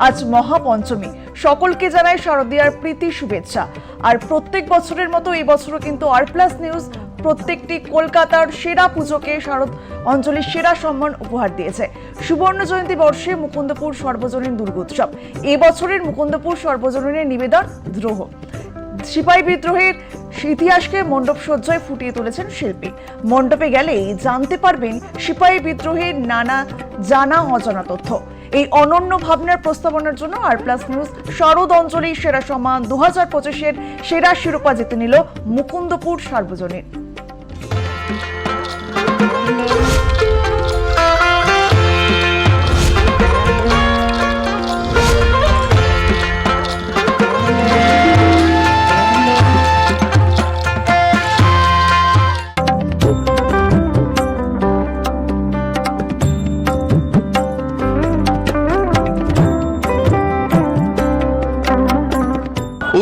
আজ মহাপঞ্চমী। সকলকে জানাই শারদীয়ার প্রীতি শুভেচ্ছা। আর প্রত্যেক বছরের মতো এই বছরও কিন্তু আর প্লাস নিউজ প্রত্যেকটি কলকাতার সেরা পুজোকে শারদ অঞ্চলের সেরা সম্মান উপহার দিয়েছে। সুবর্ণ জয়ন্তী বর্ষে মুকুন্দপুর সর্বজনীন দুর্গোৎসব। এবছরের মুকুন্দপুর সর্বজনীনের নিবেদন দ্রোহ। সিপাহী বিদ্রোহের ইতিহাসকে মণ্ডপ সজ্জায় ফুটিয়ে তুলেছেন শিল্পী। মণ্ডপে গেলেই জানতে পারবেন সিপাহী বিদ্রোহের নানা জানা অজানা তথ্য। এই অনন্য ভাবনার প্রস্তাবনার জন্য আর প্লাস নিউজ শারদ অঞ্চলেই সেরা সম্মান দু হাজার পঁচিশের সেরা শিরোপা জিতে নিল মুকুন্দপুর সার্বজনীন।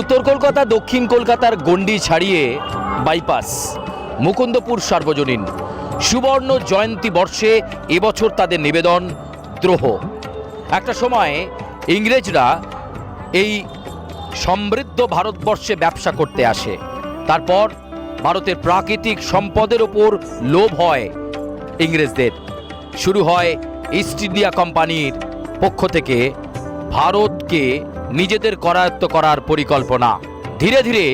উত্তর কলকাতা, দক্ষিণ কলকাতার গণ্ডি ছাড়িয়ে বাইপাস মুকুন্দপুর সার্বজনীন। সুবর্ণ জয়ন্তী বর্ষে এবছর তাদের নিবেদন দ্রোহ। একটা সময় ইংরেজরা এই সমৃদ্ধ ভারতবর্ষে ব্যবসা করতে আসে। তারপর ভারতের প্রাকৃতিক সম্পদের ওপর লোভ হয় ইংরেজদের। শুরু হয় ইস্ট ইন্ডিয়া কোম্পানির পক্ষ থেকে ভারতকে নিজেদের করায়ত্ত করার পরিকল্পনা। ধীরে ধীরে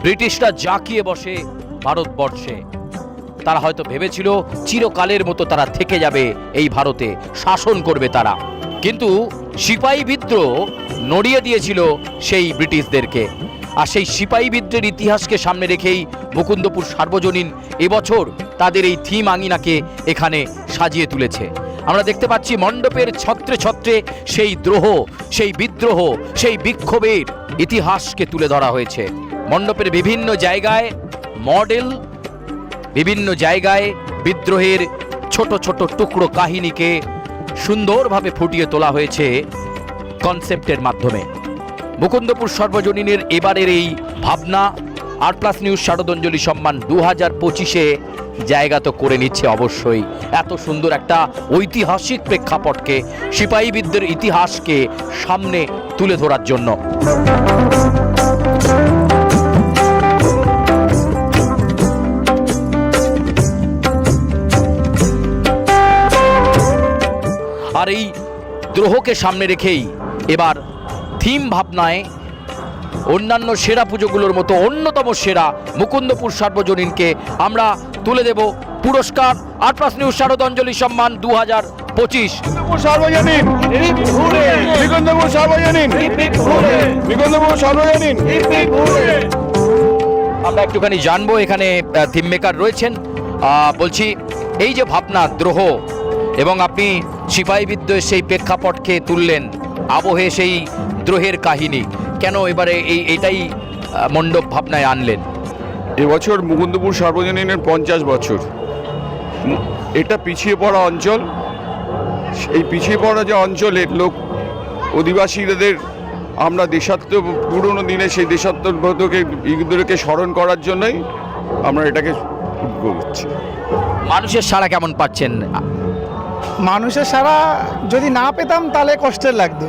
ব্রিটিশরা জাঁকিয়ে বসে ভারতবর্ষে। তারা হয়তো ভেবেছিল, চিরকালের মতো তারা থেকে যাবে এই ভারতে, শাসন করবে তারা। কিন্তু সিপাহী বিদ্রোহ নড়িয়ে দিয়েছিল সেই ব্রিটিশদেরকে। আর সেই সিপাহী বিদ্রোহের ইতিহাসকে সামনে রেখেই মুকুন্দপুর সার্বজনীন এবছর তাদের এই থিম আঙিনাকে এখানে সাজিয়ে তুলেছে। আমরা দেখতে পাচ্ছি মণ্ডপের ছত্রে ছত্রে সেই দ্রোহ, সেই বিদ্রোহ, সেই বিক্ষোভের ইতিহাসকে তুলে ধরা হয়েছে। মণ্ডপের বিভিন্ন জায়গায় মডেল, বিভিন্ন জায়গায় বিদ্রোহের ছোট ছোট টুকরো কাহিনীকে সুন্দরভাবে ফুটিয়ে তোলা হয়েছে কনসেপ্টের মাধ্যমে। মুকুন্দপুর সর্বজনীনের এবারের এই ভাবনা আর প্লাস নিউজ শারদঞ্জলি সম্মান দু হাজার পঁচিশে জায়গা তো করে নিচ্ছে অবশ্যই। এত সুন্দর একটা ঐতিহাসিক প্রেক্ষাপটকে, সিপাহীবিদদের ইতিহাসকে সামনে তুলে ধরার জন্য। আর এই দ্রোহকে সামনে রেখেই এবার থিম ভাবনায় অন্যান্য সেরা পুজোগুলোর মতো অন্যতম সেরা মুকুন্দপুর সার্বজনীনকে আমরা তুলে দেব পুরস্কার। আট প্লাস নিউজ শারদাঞ্জলি সম্মান দু হাজার পঁচিশ সার্বজনীন বিকন্দপুর সার্বজনীন বিকন্দপুর সার্বজনীন। আমরা একটুখানি জানব এখানে থিম মেকার রয়েছেন। বলছি এই যে ভাবনা দ্রোহ এবং আপনি সিপাহী বিদ্রোহের সেই প্রেক্ষাপটকে তুললেন আবহে সেই দ্রোহের কাহিনী। কেন এবারে এই এটাই মণ্ডপ ভাবনায় আনলেন? এবছর মুকুন্দপুর সার্বজনীনের পঞ্চাশ বছর। এটা পিছিয়ে পড়া অঞ্চল। এই পিছিয়ে পড়া যে অঞ্চলের লোক অধিবাসীদের আমরা দেশাত্ম পুরনো দিনে সেই দেশাত্মবোধকে ইগুলোকে স্মরণ করার জন্যই আমরা এটাকে করছি। মানুষের সাড়া কেমন পাচ্ছেন? মানুষের সারা যদি না পেতাম তাহলে কষ্টের লাগতো।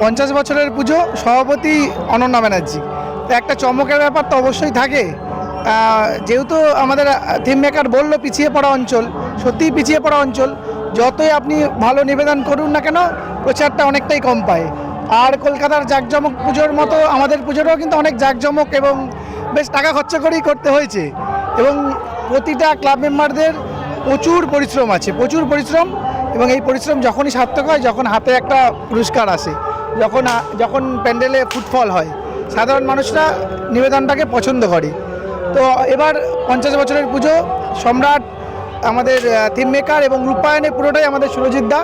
পঞ্চাশ বছরের পুজো, সভাপতি অনন্যা ব্যানার্জি। তো একটা চমকের ব্যাপার তো অবশ্যই থাকে। যেহেতু আমাদের থিম মেকার বলল পিছিয়ে পড়া অঞ্চল, সত্যিই পিছিয়ে পড়া অঞ্চল। যতই আপনি ভালো নিবেদন করুন না কেন, প্রচারটা অনেকটাই কম পায়। আর কলকাতার জাঁকজমক পুজোর মতো আমাদের পুজোটাও কিন্তু অনেক জাঁকজমক এবং বেশ টাকা খরচা করেই করতে হয়েছে। এবং প্রতিটা ক্লাব মেম্বারদের প্রচুর পরিশ্রম আছে, প্রচুর পরিশ্রম। এবং এই পরিশ্রম যখনই সার্থক হয়, যখন হাতে একটা পুরস্কার আসে। যখন যখন প্যান্ডেলে ফুটফল হয়, সাধারণ মানুষরা নিবেদনটাকে পছন্দ করে। তো এবার পঞ্চাশ বছরের পুজো, সম্রাট, আমাদের থিম মেকার এবং রূপায়ণে পুরোটাই আমাদের সুরজিৎ দা।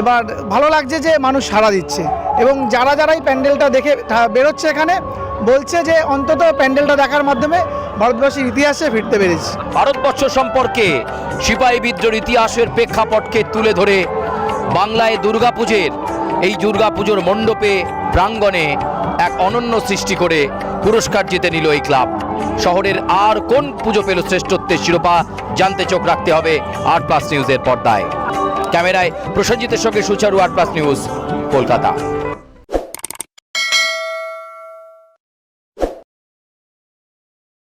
এবার ভালো লাগছে যে মানুষ সাড়া দিচ্ছে এবং যারা যারাই প্যান্ডেলটা দেখে বেরোচ্ছে এখানে, বলছে যে অন্তত প্যান্ডেলটা দেখার মাধ্যমে ভারতবর্ষের ইতিহাসে ফিরতে পেরেছি। ভারতবর্ষ সম্পর্কে সিপাহী বিদ্রোহের ইতিহাসের প্রেক্ষাপটকে তুলে ধরে বাংলায় দুর্গাপুজোর এই দুর্গা পুজোর মণ্ডপে প্রাঙ্গণে এক অনন্য সৃষ্টি করে পুরস্কার জিতে নিল এই ক্লাব। শহরের আর কোন পুজো পেল শ্রেষ্ঠত্বের শিরোপা জানতে চোখ রাখতে হবে আট প্লাস নিউজের পর্দায়। ক্যামেরায় প্রসঞ্জিতের সঙ্গে সুচারু, আট প্লাস নিউজ, কলকাতা।